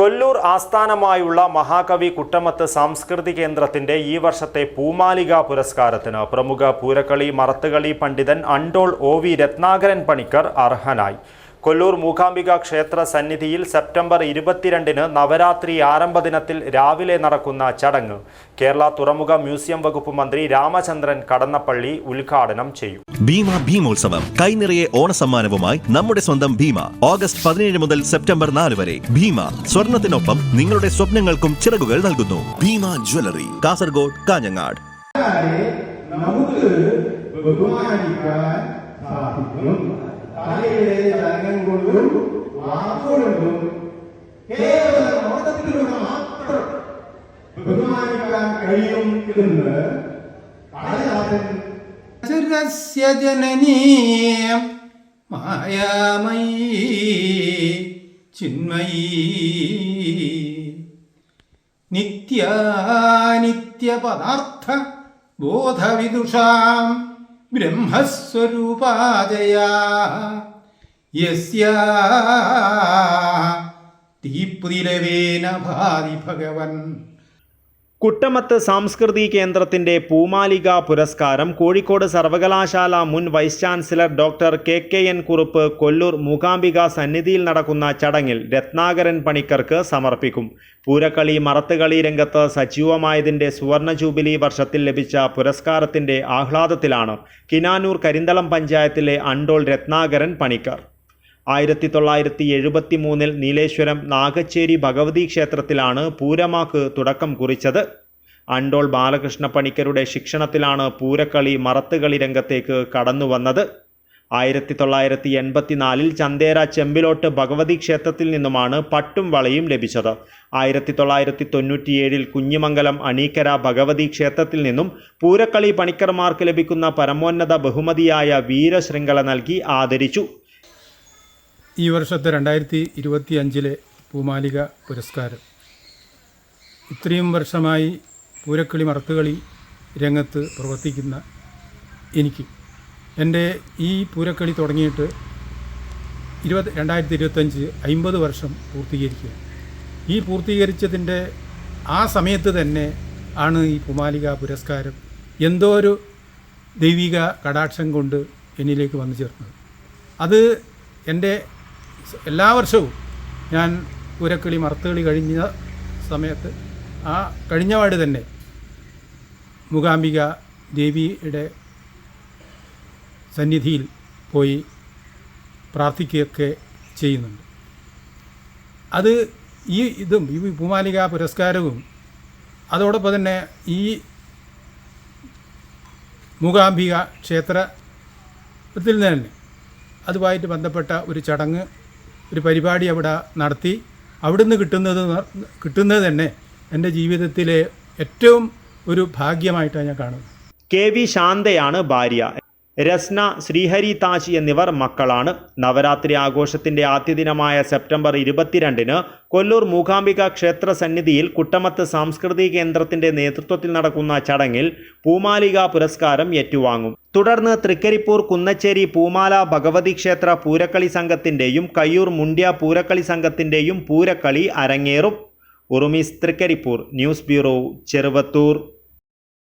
കൊല്ലൂർ ആസ്ഥാനമായുള്ള മഹാകവി കുട്ടമത്ത് സാംസ്കൃതിക കേന്ദ്രത്തിന്റെ ഈ വർഷത്തെ പൂമാലിക പുരസ്കാരത്തിന് പ്രമുഖ പൂരക്കളി മറത്തുകളി പണ്ഡിതൻ അണ്ടോൾ ഒ വി രത്നാകരൻ പണിക്കർ അർഹനായി. കൊല്ലൂർ മൂകാംബിക ക്ഷേത്ര സന്നിധിയിൽ സെപ്റ്റംബർ ഇരുപത്തിരണ്ടിന് നവരാത്രി ആരംഭ ദിനത്തിൽ രാവിലെ നടക്കുന്ന ചടങ്ങ്. കേരള തുറമുഖ മ്യൂസിയം വകുപ്പ് മന്ത്രി രാമചന്ദ്രൻ കടന്നപ്പള്ളി ഉദ്ഘാടനം ചെയ്യും. ഭീമ ഭീമോത്സവം കൈനിറയെ ഓണസമ്മാനവുമായി നമ്മുടെ സ്വന്തം ഭീമ. ഓഗസ്റ്റ് പതിനേഴ് മുതൽ സെപ്റ്റംബർ നാല് വരെ. ഭീമ സ്വർണത്തിനൊപ്പം നിങ്ങളുടെ സ്വപ്നങ്ങൾക്കും ചിറകുകൾ നൽകുന്നു. ഭീമ ജ്വല്ലറി കാസർഗോഡ് കാഞ്ഞങ്ങാട്. നമുക്ക് ബഹുമാനിക്കാൻ സാധിക്കും. തലയിലെ ചലനം കൊണ്ടും വാക്കുകൊണ്ടും കേവലം നോട്ടത്തിലൂടെ മാത്രം ബഹുമാനിക്കാൻ കഴിയും എന്ന് കാളിദാസൻ ചരസ്യ ജനനീ മായാമയീ ചിന്മയീ നിത്യാനിത്യപദാർത്ഥ ബോധവിദുഷാം ബ്രഹ്മസ്വരൂപാജയാ യസ്യാ തീപ്തിരവേന ഭാതി ഭഗവൻ. കുട്ടമത്ത് സാംസ്കൃതി കേന്ദ്രത്തിന്റെ പൂമാലിക പുരസ്കാരം കോഴിക്കോട് സർവകലാശാല മുൻ vice chancellor doctor K K N Kurup Kollur Mookambika സന്നിധിയിൽ നടക്കുന്ന ചടങ്ങിൽ രത്നാകരൻ പണിക്കർക്ക് സമർപ്പിക്കും. പൂരക്കളി മറത്തുകളി രംഗത്ത് സജീവമായതിന്റെ സുവർണ ജൂബിലി വർഷത്തിൽ ലഭിച്ച പുരസ്കാരത്തിന്റെ ആഹ്ലാദത്തിലാണ് കിനാനൂർ കരിന്തളം പഞ്ചായത്തിലെ അണ്ടോൾ രത്നാകരൻ പണിക്കർ. ആയിരത്തി തൊള്ളായിരത്തി എഴുപത്തി മൂന്നിൽ നീലേശ്വരം നാഗച്ചേരി ഭഗവതി ക്ഷേത്രത്തിലാണ് പൂരമാക്ക് തുടക്കം കുറിച്ചത്. അണ്ടോൾ ബാലകൃഷ്ണ പണിക്കരുടെ ശിക്ഷണത്തിലാണ് പൂരക്കളി മറത്തുകളി രംഗത്തേക്ക് കടന്നു വന്നത്. ആയിരത്തി തൊള്ളായിരത്തി എൺപത്തിനാലിൽ ചന്തേര ചെമ്പിലോട്ട് ഭഗവതി ക്ഷേത്രത്തിൽ നിന്നുമാണ് പട്ടും വളയും ലഭിച്ചത്. ആയിരത്തി തൊള്ളായിരത്തി തൊണ്ണൂറ്റിയേഴിൽ കുഞ്ഞിമംഗലം അണീക്കര ഭഗവതി ക്ഷേത്രത്തിൽ നിന്നും പൂരക്കളി പണിക്കർമാർക്ക് ലഭിക്കുന്ന പരമോന്നത ബഹുമതിയായ വീരശൃംഖല നൽകി ആദരിച്ചു. ഈ വർഷത്തെ രണ്ടായിരത്തി ഇരുപത്തി അഞ്ചിലെ പൂമാലിക പുരസ്കാരം. ഇത്രയും വർഷമായി പൂരക്കളി മറത്തുകളി രംഗത്ത് പ്രവർത്തിക്കുന്ന എനിക്ക് എന്റെ ഈ പൂരക്കളി തുടങ്ങിയിട്ട് ഇരുപത് രണ്ടായിരത്തി ഇരുപത്തഞ്ച് അമ്പത് വർഷം പൂർത്തീകരിക്കുക. ഈ പൂർത്തീകരിച്ചതിന്റെ ആ സമയത്ത് തന്നെ ആണ് ഈ പൂമാലിക പുരസ്കാരം എന്തോ ഒരു ദൈവിക കടാക്ഷം കൊണ്ട് എന്നിലേക്ക് വന്നു ചേർന്നത്. അത് എന്റെ എല്ലാ വർഷവും ഞാൻ ഉരക്കിളി മറത്തുകളി കഴിഞ്ഞ സമയത്ത് ആ കഴിഞ്ഞപാട് തന്നെ മൂകാംബിക ദേവിയുടെ സന്നിധിയിൽ പോയി പ്രാർത്ഥിക്കുകയൊക്കെ ചെയ്യുന്നുണ്ട്. അത് ഈ ഇതും ഈ പൂമാലിക പുരസ്കാരവും അതോടൊപ്പം തന്നെ ഈ മൂകാംബിക ക്ഷേത്രത്തിൽ നിന്ന് തന്നെ അതുമായിട്ട് ബന്ധപ്പെട്ട ഒരു ചടങ്ങ് ഒരു പരിപാടി അവിടെ നടത്തി. അവിടുന്ന് കിട്ടുന്നത് കിട്ടുന്നത് തന്നെ എന്റെ ജീവിതത്തിലെ ഏറ്റവും ഒരു ഭാഗ്യമായിട്ടാണ് ഞാൻ കാണുന്നത്. കെ വി ശാന്തയാണ് ഭാര്യ. രസ്ന ശ്രീഹരി താജ് എന്നിവർ മക്കളാണ്. നവരാത്രി ആഘോഷത്തിന്റെ ആദ്യ ദിനമായ സെപ്റ്റംബർ ഇരുപത്തിരണ്ടിന് കൊല്ലൂർ മൂകാംബിക ക്ഷേത്ര സന്നിധിയിൽ കുട്ടമത്ത് സാംസ്കൃതിക കേന്ദ്രത്തിന്റെ നേതൃത്വത്തിൽ നടക്കുന്ന ചടങ്ങിൽ പൂമാലിക പുരസ്കാരം ഏറ്റുവാങ്ങും. തുടർന്ന് തൃക്കരിപ്പൂർ കുന്നച്ചേരി പൂമാല ഭഗവതി ക്ഷേത്ര പൂരക്കളി സംഘത്തിന്റെയും കയ്യൂർ മുണ്ട്യ പൂരക്കളി സംഘത്തിന്റെയും പൂരക്കളി അരങ്ങേറും. Urumees Trikaripur news bureau Cheruvathur.